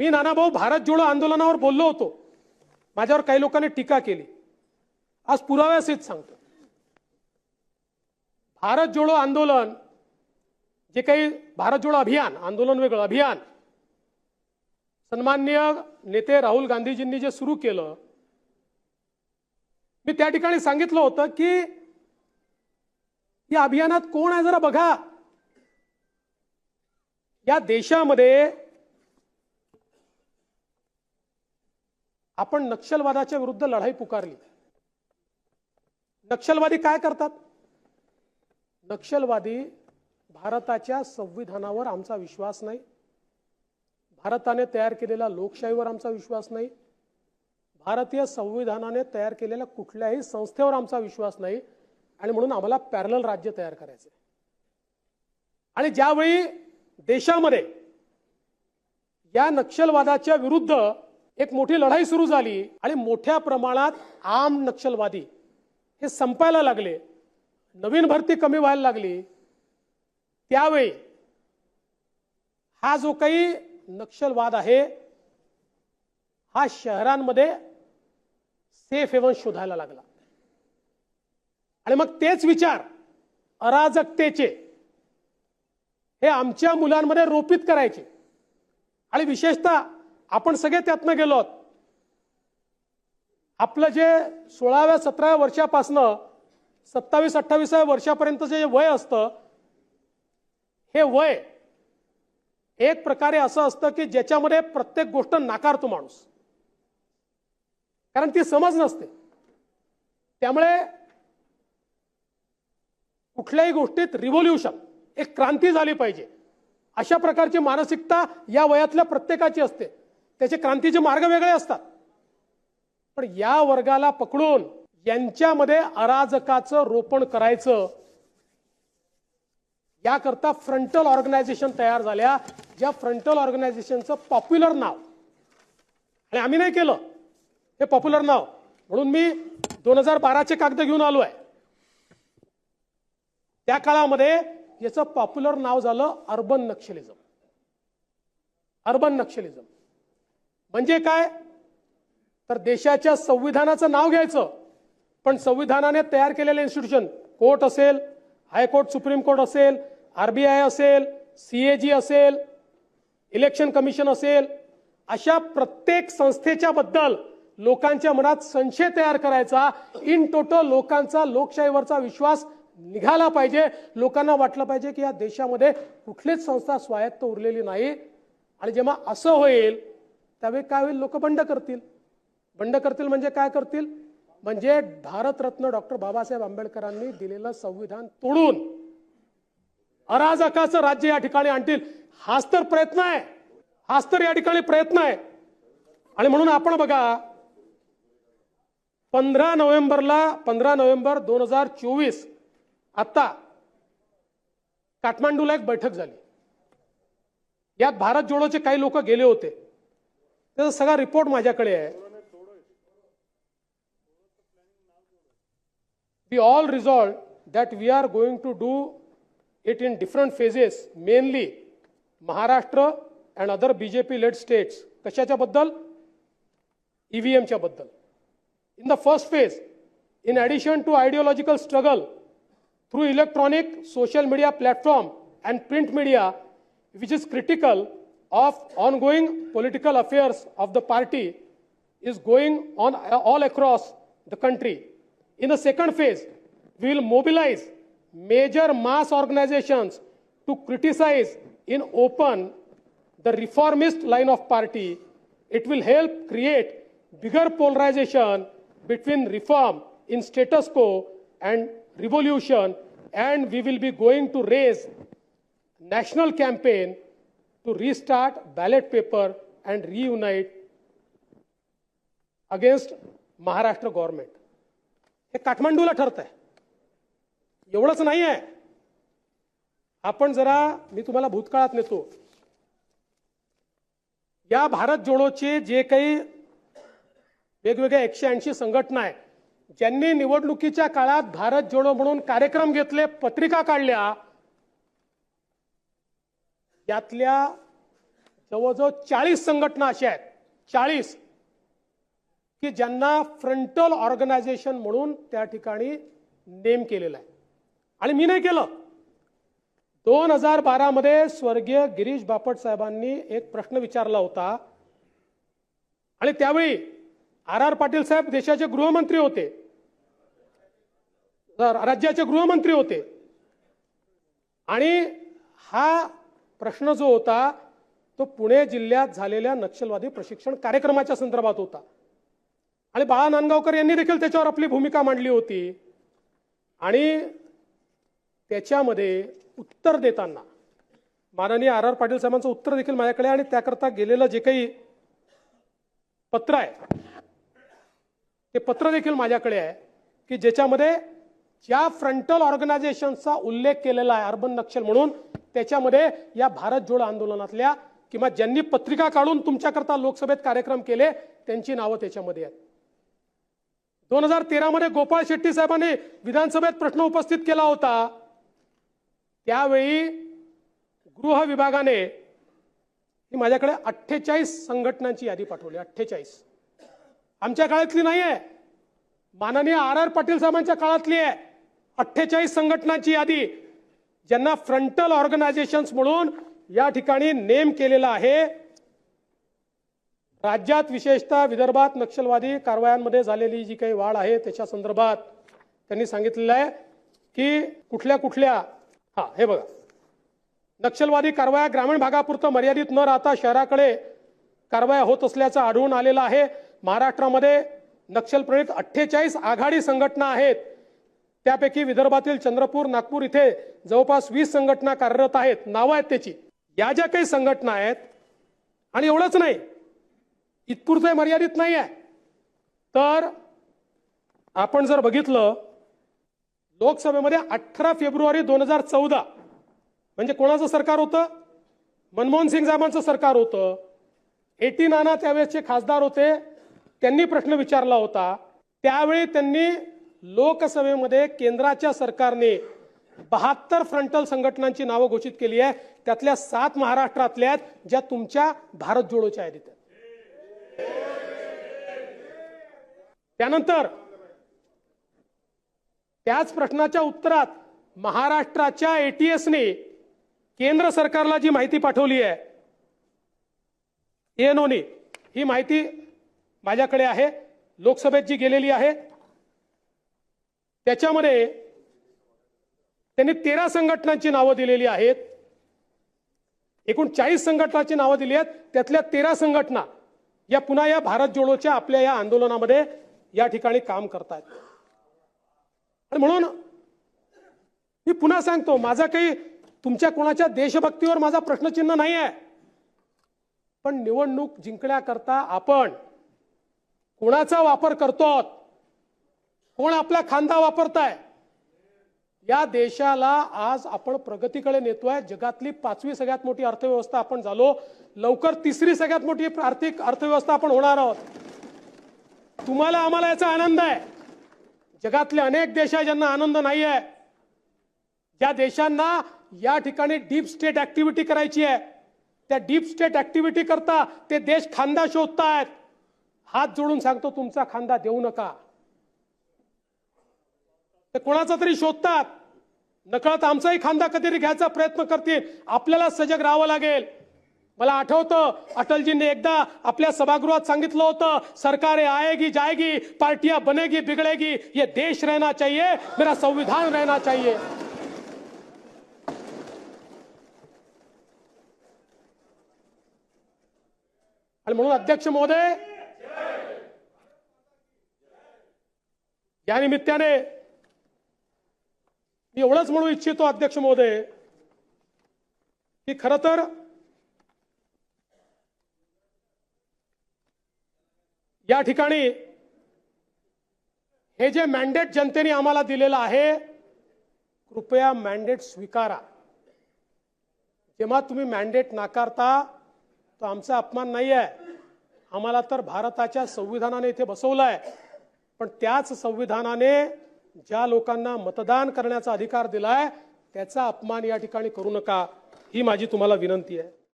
मी नानाभाऊ भारत जोडो आंदोलनावर बोललो होतो. माझ्यावर काही लोकांनी टीका केली. आज पुराव्यासहित सांगतो. भारत जोडो आंदोलन जे काही भारत जोडो अभियान आंदोलन वेगळं अभियान सन्माननीय नेते राहुल गांधीजींनी जे सुरू केलं मी त्या ठिकाणी सांगितलं होतं की या अभियानात कोण आहे जरा बघा. या देशामध्ये आपण नक्षलवादाच्या विरुद्ध लढाई पुकारली. नक्षलवादी काय करतात? नक्षलवादी भारताच्या संविधानावर आमचा विश्वास नाही. भारताने तयार केलेल्या लोकशाहीवर आमचा विश्वास नाही. भारतीय संविधानाने तयार केलेल्या कुठल्याही संस्थेवर आमचा विश्वास नाही आणि म्हणून आम्हाला पॅरल राज्य तयार करायचं. आणि ज्यावेळी देशामध्ये या नक्षलवादाच्या विरुद्ध एक मोठी लढाई सुरू झाली आणि मोठ्या प्रमाणात आम नक्षलवादी हे संपायला लागले. नवीन भरती कमी व्हायला लागली. त्यावेळी हा जो काही नक्षलवाद आहे हा शहरांमध्ये सेफ हेवन शोधायला लागला. आणि मग तेच विचार अराजकतेचे हे आमच्या मुलांमध्ये रोपित करायचे. आणि विशेषतः आपण सगळे त्यातनं गेलो आहोत. आपलं जे सोळाव्या सतराव्या वर्षापासनं सत्तावीस अठ्ठावीसाव्या वर्षापर्यंत जे वय असतं हे वय एक प्रकारे असं असतं की ज्याच्यामध्ये प्रत्येक गोष्ट नाकारतो माणूस. कारण ती समज नसते. त्यामुळे कुठल्याही गोष्टीत रिव्होल्युशन एक क्रांती झाली पाहिजे. अशा प्रकारची मानसिकता या वयातल्या प्रत्येकाची असते. त्याचे क्रांतीचे मार्ग वेगळे असतात. पण या वर्गाला पकडून यांच्यामध्ये अराजकाचं रोपण करायचं याकरता फ्रंटल ऑर्गनायझेशन तयार झाल्या ज्या फ्रंटल ऑर्गनायझेशनचं पॉप्युलर नाव. आणि आम्ही नाही केलं. हे पॉप्युलर नाव. म्हणून मी दोन हजार बाराचे कागद घेऊन आलो आहे त्या काळामध्ये याचं पॉप्युलर नाव झालं अर्बन नक्षलिझम अर्बन नक्षलिझम म्हणजे काय? तर देशाच्या संविधानाचं नाव घ्यायचं. पण संविधानाने तयार केलेले इन्स्टिट्यूशन कोर्ट असेल हायकोर्ट सुप्रीम कोर्ट असेल आरबीआय असेल सीएजी असेल इलेक्शन कमिशन असेल अशा प्रत्येक संस्थेच्या बद्दल लोकांच्या मनात संशय तयार करायचा. इन टोटल लोकांचा लोकशाहीवरचा विश्वास निघाला पाहिजे. लोकांना वाटलं पाहिजे की या देशामध्ये कुठलीच संस्था स्वायत्त उरलेली नाही. आणि जेव्हा असं होईल त्यावेळी काय होईल? लोक बंड करतील. बंड करतील म्हणजे काय करतील? म्हणजे भारतरत्न डॉक्टर बाबासाहेब आंबेडकरांनी दिलेलं संविधान तोडून अराजकाचं राज्य या ठिकाणी आणतील. हाच तर प्रयत्न आहे. हाच तर या ठिकाणी प्रयत्न आहे. आणि म्हणून आपण बघा पंधरा नोव्हेंबरला पंधरा नोव्हेंबर दोन हजार चोवीस आता काठमांडूला एक बैठक झाली. यात भारत जोडोचे काही लोक गेले होते. त्याचा सगळा रिपोर्ट माझ्याकडे आहे. We all result that we are going to do it in different phases mainly Maharashtra and other B J P led states कशाच्या बद्दल? ई व्ही एमच्या बद्दल. In the first phase in addition to ideological struggle through electronic social media platform and print media which is critical of ongoing political affairs of the party is going on all across the country. In the second phase we will mobilize major mass organizations to criticize in open the reformist line of party. It will help create bigger polarization between reform in status quo and revolution and we will be going to raise national campaign to restart ballot paper and reunite against Maharashtra government हे काठमांडूला ठरत आहे एवढंच नाही आहे आपण जरा मी तुम्हाला भूतकाळात नेतो. या भारत जोडोचे जे काही वेगवेगळ्या एकशे ऐंशी संघटना आहे ज्यांनी निवडणुकीच्या काळात भारत जोडो म्हणून कार्यक्रम घेतले पत्रिका काढल्या त्यातल्या जवळजवळ चाळीस संघटना अशा आहेत. चाळीस. की ज्यांना फ्रंटल ऑर्गनायझेशन म्हणून त्या ठिकाणी नेम केलेला आहे. आणि मी नाही केलं. दोन हजार बारामध्ये स्वर्गीय गिरीश बापट साहेबांनी एक प्रश्न विचारला होता. आणि त्यावेळी आर आर पाटील साहेब देशाचे गृहमंत्री होते. राज्याचे गृहमंत्री होते. आणि हा प्रश्न जो होता तो पुणे जिल्ह्यात झालेल्या नक्षलवादी प्रशिक्षण कार्यक्रमाच्या संदर्भात होता. आणि बाळा नांदगावकर यांनी देखील त्याच्यावर आपली भूमिका मांडली होती. आणि त्याच्यामध्ये उत्तर देताना माननीय आर आर पाटील साहेबांचं उत्तर देखील माझ्याकडे आणि त्याकरता गेलेलं जे काही पत्र आहे ते पत्र देखील माझ्याकडे आहे की ज्याच्यामध्ये ज्या फ्रंटल ऑर्गनायझेशनचा उल्लेख केलेला आहे अर्बन नक्षल म्हणून त्याच्यामध्ये या भारत जोड आंदोलनातल्या किंवा ज्यांनी पत्रिका काढून तुमच्याकरता लोकसभेत कार्यक्रम केले त्यांची नावं त्याच्यामध्ये आहेत. दोन हजार तेरामध्ये गोपाळ शेट्टी साहेबांनी विधानसभेत प्रश्न उपस्थित केला होता. त्यावेळी गृह विभागाने ही माझ्याकडे अठ्ठेचाळीस संघटनांची यादी पाठवली अठ्ठेचाळीस. आमच्या काळातली नाही आहे माननीय आर आर पाटील साहेबांच्या काळातली आहे. अठ्ठेचाळीस संघटनांची यादी ज्यांना फ्रंटल ऑर्गनायझेशन्स म्हणून या ठिकाणी नेम केलेला आहे. राज्यात विशेषतः विदर्भात नक्षलवादी कारवायांमध्ये झालेली जी काही वाढ आहे त्याच्या संदर्भात त्यांनी सांगितलेलं आहे की कुठल्या कुठल्या हा हे बघा. नक्षलवादी कारवाया ग्रामीण भागापुरतं मर्यादित न राहता शहराकडे कारवाया होत असल्याचं आढळून आलेलं आहे. महाराष्ट्रामध्ये नक्षलप्रणित अठ्ठेचाळीस आघाडी संघटना आहेत. त्यापैकी विदर्भातील चंद्रपूर नागपूर इथे जवळपास वीस संघटना कार्यरत आहेत. नावं आहेत त्याची. या ज्या काही संघटना आहेत आणि एवढंच नाही इथपुरतं मर्यादित नाही आहे. तर आपण जर बघितलं लोकसभेमध्ये अठरा फेब्रुवारी दोन हजार चौदा म्हणजे कोणाचं सरकार होतं? मनमोहन सिंग साहेबांचं सरकार होतं. एटी नाना त्यावेळेसचे खासदार होते. त्यांनी प्रश्न विचारला होता. त्यावेळी त्यांनी लोकसभेमध्ये केंद्राच्या सरकारने बहात्तर फ्रंटल संघटनांची नावं घोषित केली आहे त्यातल्या सात महाराष्ट्रातल्या आहेत ज्या तुमच्या भारत जोडोच्या आहेत त्यानंतर त्याच प्रश्नाच्या उत्तरात महाराष्ट्राच्या एटीएसने केंद्र सरकारला जी माहिती पाठवली आहे एनओने ही माहिती माझ्याकडे आहे. लोकसभेत जी गेलेली आहे त्याच्यामध्ये त्यांनी तेरा संघटनांची नावं दिलेली आहेत. एकूण चाळीस संघटनांची नावं दिली आहेत. त्यातल्या तेरा संघटना या पुन्हा या भारत जोडोच्या आपल्या या आंदोलनामध्ये या ठिकाणी काम करतायत. आणि म्हणून मी पुन्हा सांगतो माझा काही तुमच्या कोणाच्या देशभक्तीवर माझा प्रश्नचिन्ह नाही आहे पण निवडणूक जिंकण्याकरता आपण कोणाचा वापर करतो कोण आपला खांदा वापरताय? या देशाला आज आपण प्रगतीकडे नेतोय. जगातली पाचवी सगळ्यात मोठी अर्थव्यवस्था आपण झालो. लवकर तिसरी सगळ्यात मोठी आर्थिक अर्थव्यवस्था आपण होणार आहोत. तुम्हाला आम्हाला याचा आनंद आहे. जगातले अनेक देश आहे ज्यांना आनंद नाही आहे. ज्या देशांना या ठिकाणी डीप स्टेट ऍक्टिव्हिटी करायची आहे. त्या डीप स्टेट ऍक्टिव्हिटी करता ते देश खांदा शोधतायत. हात जोडून सांगतो तुमचा खांदा देऊ नका. ते कोणाचा तरी शोधतात. नकळत आमचाही खांदा कधीतरी घ्यायचा प्रयत्न करतील. आपल्याला सजग राहावं लागेल. मला आठवतं अटलजींनी एकदा आपल्या सभागृहात सांगितलं होतं सरकारें आएगी जाएगी पार्टियां बनेगी बिगड़ेगी ये देश रहना चाहिए मेरा संविधान रहना चाहिए। आणि म्हणून अध्यक्ष महोदय या निमित्ताने एवढंच म्हणू इच्छितो अध्यक्ष महोदय की खर तर या ठिकाणी हे जे मॅन्डेट जनतेने आम्हाला दिलेलं आहे कृपया मॅन्डेट स्वीकारा. जेव्हा तुम्ही मॅन्डेट नाकारता तर आमचा अपमान नाही आहे आम्हाला तर भारताच्या संविधानाने इथे बसवलं आहे पण त्याच संविधानाने ज्या लोकांना मतदान करण्याचा अधिकार दिलाय त्याचा अपमान या ठिकाणी करू नका. ही माझी तुम्हाला विनंती आहे.